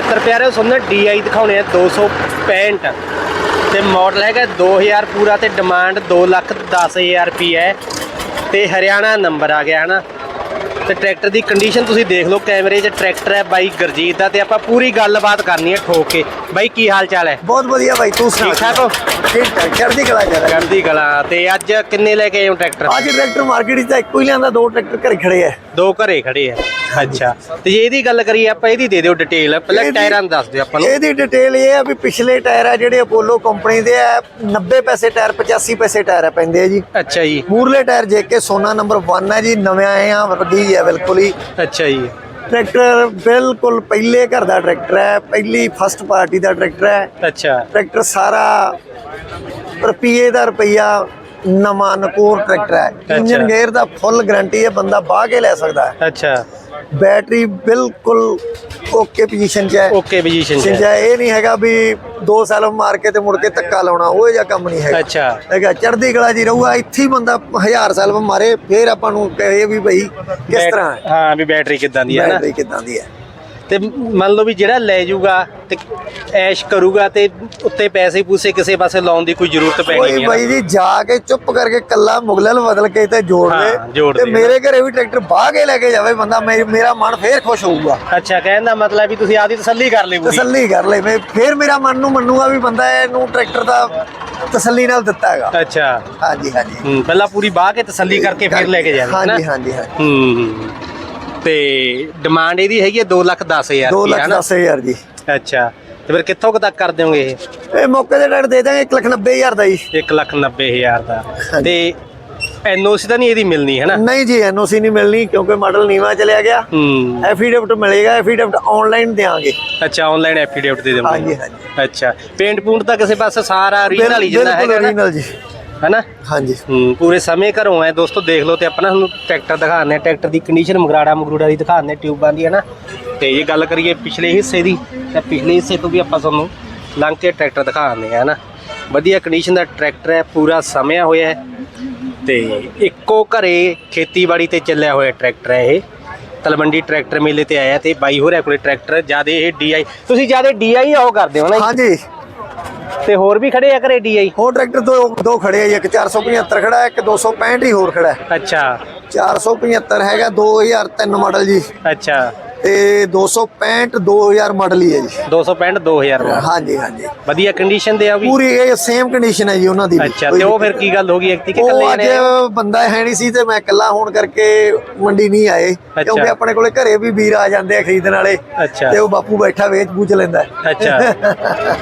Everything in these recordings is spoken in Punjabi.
ਮਿੱਤਰ ਪਿਆਰਿਓ ਸੁਣਨਾ DI ਦਿਖਾਉਣੇ ਆ 265 ਤੇ ਮਾਡਲ ਹੈਗਾ 2000 ਪੂਰਾ ਤੇ ਡਿਮਾਂਡ 2 ਲੱਖ 10000 ਰੁਪਏ ਹੈ। ਤੇ ਹਰਿਆਣਾ ਨੰਬਰ ਆ ਗਿਆ ਹਨਾ? ਤੇ ਟਰੈਕਟਰ ਦੀ ਕੰਡੀਸ਼ਨ ਤੁਸੀਂ ਦੇਖ ਲਓ ਕੈਮਰੇ 'ਚ ਟਰੈਕਟਰ ਹੈ ਬਾਈ ਗੁਰਜੀਤ ਦਾ ਤੇ ਆਪਾਂ ਪੂਰੀ ਗੱਲਬਾਤ ਕਰਨੀ ਹੈ ਠੋਕ ਕੇ। ਬਾਈ ਕੀ ਹਾਲ ਚਾਲ ਹੈ? ਬਹੁਤ ਵਧੀਆ ਭਾਈ ਤੂੰ ਸੁਣਾ ਠੀਕ ਠਾਕ ਹੋ? ਠੀਕ ਠਾਕ ਚੜ੍ਹਦੀ ਕਲਾ ਜਾ ਰਿਹਾ। ਚੜ੍ਹਦੀ ਕਲਾ ਤੇ ਅੱਜ ਕਿੰਨੇ ਲੈ ਕੇ ਆਏ ਹੋ ਟਰੈਕਟਰ? ਅੱਜ ਟਰੈਕਟਰ ਮਾਰਕੀਟ 'ਚ ਤਾਂ ਇੱਕੋ ਹੀ ਲਿਆਂਦਾ ਦੋ ਟਰੈਕਟਰ ਘਰੇ ਖੜੇ ਆ ਦੋ ਘਰੇ ਖੜੇ ਆ ਅੱਛਾ। ਤੇ ਜੇ ਇਹਦੀ ਗੱਲ ਕਰੀਏ ਆਪਾਂ ਇਹਦੀ ਦੇ ਦਿਓ ਡਿਟੇਲ ਪਹਿਲਾਂ ਟਾਇਰਾਂ ਦਾ ਦੱਸ ਦਿਓ ਆਪਾਂ ਨੂੰ। ਇਹਦੀ ਡਿਟੇਲ ਇਹ ਆ ਵੀ ਪਿਛਲੇ ਟਾਇਰ ਆ ਜਿਹੜੇ ਅਪੋਲੋ ਕੰਪਨੀ ਦੇ ਆ 90 ਪੈਸੇ ਟਾਇਰ 85 ਪੈਸੇ ਟਾਇਰ ਆ ਪੈਂਦੇ ਆ ਜੀ। ਅੱਛਾ ਜੀ। ਮੂਰਲੇ ਟਾਇਰ ਜੇ ਕੇ ਸੋਨਾ ਨੰਬਰ 1 ਹੈ ਜੀ ਨਵੇਂ ਆਏ ਆ ਵੱਡੀ ਹੈ ਬਿਲਕੁਲ ਹੀ। ਅੱਛਾ ਜੀ। ਟਰੈਕਟਰ ਬਿਲਕੁਲ ਪਹਿਲੇ ਘਰ ਦਾ ਟਰੈਕਟਰ ਹੈ ਪਹਿਲੀ ਫਸਟ ਪਾਰਟੀ ਦਾ ਟਰੈਕਟਰ ਹੈ ਅੱਛਾ। ਟਰੈਕਟਰ ਸਾਰਾ ਰੁਪਈਏ ਦਾ ਰੁਪਈਆ ਨਵਾਂ ਨਕੋਰ ਟਰੈਕਟਰ ਹੈ। ਇੰਜਨ ਗੇਅਰ ਦਾ ਫੁੱਲ ਗਾਰੰਟੀ ਹੈ ਬੰਦਾ ਬਾਹ ਕੇ ਲੈ ਸਕਦਾ ਹੈ। ਅੱਛਾ। ਬੈਟਰੀ ਬਿਲਕੁਲ ਓਕੇ ਪੋਜੀਸ਼ਨ 'ਚ ਹੈ। ਓਕੇ ਪੋਜੀਸ਼ਨ ਚ ਇਹ ਨਹੀਂ ਹੈਗਾ ਵੀ 2 ਸਾਲ ਮਾਰ ਕੇ ਤੇ ਮੁੜ ਕੇ ਧੱਕਾ ਲਾਉਣਾ ਉਹ ਜਿਹਾ ਕੰਮ ਨਹੀਂ ਹੈਗਾ। ਅੱਛਾ। ਹੈਗਾ ਚੜ੍ਹਦੀ ਕਲਾ ਜੀ ਰਹੂਗਾ ਇੱਥੇ ਹੀ ਬੰਦਾ ਹਜ਼ਾਰ ਸਾਲ ਮਾਰੇ ਫੇਰ ਆਪਾਂ ਨੂੰ ਕਹੇ ਵੀ ਬਈ ਕਿਸ ਤਰ੍ਹਾਂ ਹੈ। ਹਾਂ ਵੀ ਬੈਟਰੀ ਕਿੱਦਾਂ ਦੀ ਹੈ ਨਾ। ਬੈਟਰੀ ਕਿਦਾਂ ਦੀ ਹੈ। ਤੇ ਮੰਨ ਲਓ ਵੀ ਜਿਹੜਾ ਲੈ ਜਾਊਗਾ ਤੇ ਐਸ਼ ਕਰੂਗਾ ਤੇ ਉੱਤੇ ਪੈਸੇ ਪੂਸੇ ਕਿਸੇ ਪਾਸੇ ਲਾਉਣ ਦੀ ਕੋਈ ਜ਼ਰੂਰਤ ਪੈਣੀ ਕੋਈ ਨਹੀਂ ਬਾਈ ਜੀ ਜਾ ਕੇ ਚੁੱਪ ਕਰਕੇ ਕੱਲਾ ਮੁਗਲਲ ਬਦਲ ਕੇ ਤੇ ਜੋੜ ਹਾਂ, ਦੇ। ਤੇ। ਮੇਰੇ ਘਰੇ ਵੀ ਟਰੈਕਟਰ ਬਾਹ ਕੇ ਲੈ ਕੇ ਜਾਵੇ ਬੰਦਾ ਮੇਰਾ ਮਨ ਫੇਰ ਖੁਸ਼ ਹੋਊਗਾ। ਅੱਛਾ ਕਹਿਣ ਦਾ ਮਤਲਬ ਵੀ ਤੁਸੀਂ ਆਪਦੀ ਤਸੱਲੀ ਕਰ ਲਈ ਪੂਰੀ। ਤਸੱਲੀ ਕਰ ਲੈ ਮੈਂ ਫੇਰ ਮੇਰਾ ਮਨ ਨੂੰ ਮੰਨੂਗਾ ਵੀ ਬੰਦਾ ਇਹਨੂੰ ਟਰੈਕਟਰ ਦਾ ਤਸੱਲੀ ਨਾਲ ਦਿੱਤਾ ਹੈਗਾ। ਅੱਛਾ। ਹਾਂਜੀ ਹਾਂਜੀ। ਹੂੰ ਪਹਿਲਾਂ ਪੂਰੀ ਬਾਹ ਕੇ ਤਸੱਲੀ ਕਰਕੇ ਫਿਰ ਲੈ ਕੇ ਜਾਣਾ ਹਾਂਜੀ ਹਾਂਜੀ ਹਾਂਜੀ। ਹੂੰ। ਤੇ ਡਿਮਾਂਡ ਇਹਦੀ ਹੈਗੀ ਹੈ 2 ਲੱਖ 10000 2 ਰੁਪਏ ਲੱਖ ਹੈ ਨਾ? 10000 ਜੀ ਅੱਛਾ ਤੇ ਫਿਰ ਕਿੱਥੋਂ ਤੱਕ ਕਰ ਦਿਓਗੇ ਇਹ? ਇਹ ਮੌਕੇ ਦੇ ਟਰੈਕਟਰ ਦੇ ਦਾਂਗੇ 1 ਲੱਖ 90 ਹਜ਼ਾਰ ਦਾ ਜੀ। 1 ਲੱਖ 90000 ਦਾ। ਤੇ ਐਨਓਸੀ ਤਾਂ ਨਹੀਂ ਇਹਦੀ ਮਿਲਣੀ ਹੈ ਨਾ? ਨਹੀਂ ਜੀ ਐਨਓਸੀ ਨਹੀਂ ਮਿਲਣੀ ਕਿਉਂਕਿ ਮਾਡਲ ਨੀਵਾ ਚਲਿਆ ਗਿਆ। ਹੂੰ। ਐਫੀਡੇਵਿਟ ਮਿਲੇਗਾ ਐਫੀਡੇਵਿਟ ਆਨਲਾਈਨ ਦੇਾਂਗੇ ਅੱਛਾ ਆਨਲਾਈਨ ਐਫੀਡੇਵਿਟ ਦੇ ਦੇਵਾਂਗੇ ਹਾਂਜੀ ਹਾਂਜੀ। ਅੱਛਾ ਪੇਂਟ ਪੂੰਟ ਤਾਂ ਕਿਸੇ ਪਾਸੇ ਸਾਰਾ ਰੀਜਨਲ ਹੀ ਜਿੰਨਾ ਬਿਲਕੁਲ ਹੈਗਾ ਨਾ? original ਜੀ। ਹੈਨਾ? ਹਾਂਜੀ। ਹੂੰ ਪੂਰੇ ਸਮੇਂ ਘਰੋਂ ਆਏ। ਦੋਸਤੋ ਦੇਖ ਲਓ ਤੇ ਆਪਾਂ ਨਾ ਤੁਹਾਨੂੰ ਟਰੈਕਟਰ ਦਿਖਾਉਂਦੇ ਆ ਟਰੈਕਟਰ ਦੀ ਕੰਡੀਸ਼ਨ ਮਗਰਾੜਾ ਮਗਰੂੜਾ ਦੀ ਦਿਖਾਉਂਦੇ ਆ ਟਿਊਬਾਂ ਦੀ ਹੈ ਨਾ ਤੇ ਇਹ ਗੱਲ ਕਰੀਏ ਪਿਛਲੇ ਹਿੱਸੇ ਦੀ ਤਾਂ ਪਿਛਲੇ ਹਿੱਸੇ ਤੋਂ ਵੀ ਆਪਾਂ ਤੁਹਾਨੂੰ ਲੰਘ ਕੇ ਟਰੈਕਟਰ ਦਿਖਾਉਂਦੇ ਆ ਨਾ ਵਧੀਆ ਕੰਡੀਸ਼ਨ ਦਾ ਟਰੈਕਟਰ ਹੈ ਪੂਰਾ ਸਮਿਆ ਹੋਇਆ ਹੈ। ਤੇ ਇੱਕੋ ਘਰੇ ਖੇਤੀਬਾੜੀ ਤੇ ਚੱਲਿਆ ਹੋਇਆ ਟਰੈਕਟਰ ਹੈ ਇਹ। ਤਲਵੰਡੀ ਟਰੈਕਟਰ ਮੇਲੇ ਤੇ ਆਇਆ ਤੇ ਬਾਈ ਹੋਰਿਆ ਕੋਲੇ ਟਰੈਕਟਰ ਜਿਆਦੇ ਇਹ ਡੀਆਈ ਤੁਸੀਂ ਜਿਆਦੇ ਡੀਆਈ ਆਓ ਕਰਦੇ ਹੋ ਨਾ ਜੀ? ਹਾਂਜੀ। ਤੇ ਹੋਰ ਵੀ ਖੜੇ ਆ ਘਰੇ ਡੀਆਈ ਹੋਰ ਟਰੈਕਟਰ ਦੋ ਦੋ ਖੜੇ ਆ ਜੀ, ਇੱਕ 475 ਖੜਾ ਹੈ ਇੱਕ 265 ਹੀ ਹੋਰ ਖੜਾ। ਹੈ ਅੱਛਾ 475 ਹੈਗਾ 2003 ਮਾਡਲ ਜੀ। ਅੱਛਾ। ਤੇ 265 2000 ਮਾਡਲ ਹੀ ਹੈ ਜੀ। 265 2000 ਦਾ ਹਾਂਜੀ ਹਾਂਜੀ। ਵਧੀਆ ਕੰਡੀਸ਼ਨ ਦੇ ਆ ਉਹ ਵੀ? ਪੂਰੀ ਇਹ ਸੇਮ ਕੰਡੀਸ਼ਨ ਹੈ ਜੀ ਉਹਨਾਂ ਦੀ। ਅੱਛਾ ਤੇ ਉਹ ਫਿਰ ਕੀ ਗੱਲ ਹੋ ਗਈ? ਇੱਕ ਕਿ ਉਹ ਇਕੱਲੇ ਅੱਜ ਨੇ ਬੰਦਾ ਹੈ ਨਹੀਂ ਸੀ ਤੇ ਮੈਂ ਇਕੱਲਾ ਹੋਣ ਕਰਕੇ ਮੰਡੀ ਨਹੀਂ ਆਏ। ਕਿਉਂਕਿ ਆਪਣੇ ਕੋਲੇ ਘਰੇ ਵੀ ਵੀਰ ਆ ਜਾਂਦੇ ਆ ਖਰੀਦਣ ਵਾਲੇ। ਅੱਛਾ। ਤੇ ਉਹ ਬਾਪੂ ਬੈਠਾ ਵੇਚ ਬੂਝ ਲੈਂਦਾ। ਅੱਛਾ।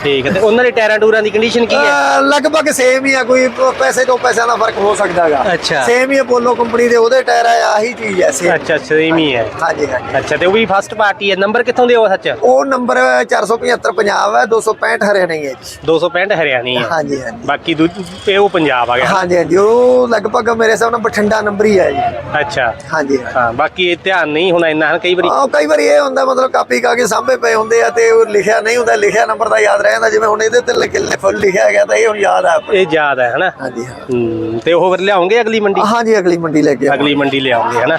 ਠੀਕ ਹੈ ਤੇ ਉਹਨਾਂ ਦੇ ਟਾਇਰਾਂ ਟੂਰਾਂ ਦੀ ਕੰਡੀਸ਼ਨ ਕੀ ਹੈ? ਲਗਭਗ ਸੇਮ ਹੀ ਆ ਕੋਈ ਪੈਸੇ ਤੋਂ ਪੈਸਿਆਂ ਦਾ ਫ਼ਰਕ ਹੋ ਸਕਦਾ ਹੈਗਾ ਅੱਛਾ। ਸੇਮ ਹੀ ਅਪੋਲੋ ਕੰਪਨੀ ਦੇ ਉਹਦੇ ਟਾਇਰ ਆ ਆਹੀ ਚੀਜ਼ ਹੈ ਸੇਮ ਅੱਛਾ ਸੇਮ ਹੀ ਹੈ। ਹਾਂਜੀ ਹਾਂਜੀ। ਅੱਛਾ ਤੇ ਉਹ ਵੀ ਫਸਟ ਪਾਰਟੀ ਹੈ। ਨੰਬਰ ਕਿੱਥੋਂ ਦੇ ਉਹ ਸੱਚ? ਉਹ ਨੰਬਰ 475 ਪੰਜਾਬ ਹੈ 265 ਹਰਿਆਣਾ ਹੀ ਹੈ ਜੀ। 265 ਹਰਿਆਣੀ ਹੈ ਹਾਂਜੀ ਹਾਂਜੀ। ਬਾਕੀ ਦੂਜੀ ਉਹ ਪੰਜਾਬ ਆ ਗਿਆ। ਹਾਂਜੀ ਹਾਂਜੀ। ਉਹ ਲਗਭਗ ਮੇਰੇ ਹਿਸਾਬ ਨਾਲ ਬਠਿੰਡਾ ਨੰਬਰ ਹੀ ਹੈ ਜੀ। ਅੱਛਾ। ਹਾਂਜੀ ਹਾਂ ਹਾਂ ਬਾਕੀ ਇਹ ਧਿਆਨ ਨਹੀਂ ਹੋਣਾ ਇੰਨਾ ਹਨ ਕਈ ਵਾਰੀ ਆਹ ਕਈ ਵਾਰੀ ਇਹ ਹੁੰਦਾ ਮਤਲਬ ਕਾਪੀ ਕਾ ਕੇ ਸਾਹਮਣੇ ਪਏ ਹੁੰਦੇ ਆ ਤੇ ਉਹ ਲਿਖਿਆ ਨਹੀਂ ਹੁੰਦਾ ਲਿਖਿਆ ਨੰਬਰ ਦਾ ਯਾਦ ਰਹਿ ਜਾਂਦਾ। ਜਿਵੇਂ ਹੁਣ ਇਹਦੇ ਤੇ ਫੁੱਲ ਲਿਖਿਆ ਗਿਆ ਤਾਂ ਇਹ ਹੁਣ ਯਾਦ ਆ। ਇਹ ਯਾਦ ਹੈ ਹਨਾ? ਹਾਂਜੀ ਹਾਂ। ਹੂੰ ਤੇ ਉਹ ਫਿਰ ਲਿਆਉਂਗੇ ਅਗਲੀ ਮੰਡੀ? ਹਾਂਜੀ ਅਗਲੀ ਮੰਡੀ ਲੈ ਕੇ। ਅਗਲੀ ਮੰਡੀ ਲਿਆਉਂਗੇ ਹਨਾ?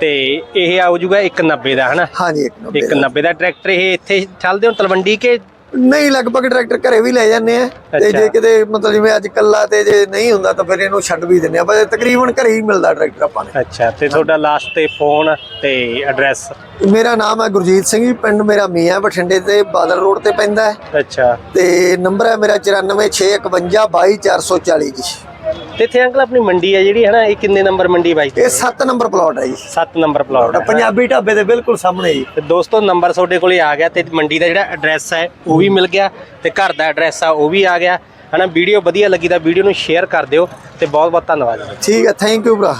ਤੇ ਇਹ ਆਉ ਜੂਗਾ 190 ਦਾ ਹਨਾ? ਹਾਂਜੀ ਇੱਕ ਨੰਬਰ 190 ਦਾ ਟਰੈਕਟਰ ਇਹ ਇੱਥੇ ਚੱਲਦੇ ਹੋ ਤਲਵੰਡੀ ਕੇ? ਨਹੀਂ ਲਗਭਗ ਟਰੈਕਟਰ ਘਰੇ ਵੀ ਲੈ ਜਾਂਦੇ ਆ। ਤੇ। ਜੇ ਕਿਤੇ ਮਤਲਬ ਜਿਵੇਂ ਅੱਜ ਕੱਲਾ ਤੇ ਜੇ ਨਹੀਂ ਹੁੰਦਾ ਤਾਂ ਫਿਰ ਇਹਨੂੰ ਛੱਡ ਵੀ ਦਿੰਦੇ ਆ। ਪਰ ਤਕਰੀਬਨ ਘਰੇ ਹੀ ਮਿਲਦਾ ਟਰੈਕਟਰ ਆਪਾਂ ਨੇ। ਅੱਛਾ ਤੇ ਤੁਹਾਡਾ ਲਾਸਟ ਤੇ ਫੋਨ ਤੇ ਐਡਰੈਸ ਮੇਰਾ ਨਾਮ ਹੈ ਗੁਰਜੀਤ ਸਿੰਘ ਜੀ ਪਿੰਡ ਮੇਰਾ ਮੀਆਂ ਬਠਿੰਡੇ ਤੇ ਬਾਦਲ ਰੋਡ ਤੇ ਪੈਂਦਾ ਹੈ। ਅੱਛਾ। ਤੇ ਨੰਬਰ ਹੈ ਮੇਰਾ 9465522440 ਜੀ। ਤੇ ਇੱਥੇ ਅੰਕਲ ਆਪਣੀ ਮੰਡੀ ਹੈ ਜਿਹੜੀ ਹੈ ਨਾ ਇਹ ਕਿੰਨੇ ਨੰਬਰ ਮੰਡੀ ਬਾਈ? ਇਹ 7 ਨੰਬਰ ਪਲਾਟ ਹੈ ਜੀ। 7 ਨੰਬਰ ਪਲਾਟ ਹੈ। ਪੰਜਾਬੀ ਢਾਬੇ ਦੇ ਬਿਲਕੁਲ ਸਾਹਮਣੇ ਜੀ। ਤੇ ਦੋਸਤੋ ਨੰਬਰ ਤੁਹਾਡੇ ਕੋਲੇ ਆ ਗਿਆ ਤੇ ਮੰਡੀ ਦਾ ਜਿਹੜਾ ਐਡਰੈਸ ਹੈ ਉਹ ਵੀ ਮਿਲ ਗਿਆ ਤੇ ਘਰ ਦਾ ਐਡਰੈਸ ਆ ਉਹ ਵੀ ਆ ਗਿਆ। ਹਨਾ ਵੀਡੀਓ ਵਧੀਆ ਲੱਗੀ ਤਾਂ ਵੀਡੀਓ ਨੂੰ ਸ਼ੇਅਰ ਕਰ ਦਿਓ ਤੇ ਬਹੁਤ ਬਹੁਤ ਧੰਨਵਾਦ। ਠੀਕ ਹੈ ਥੈਂਕ ਯੂ ਭਰਾ।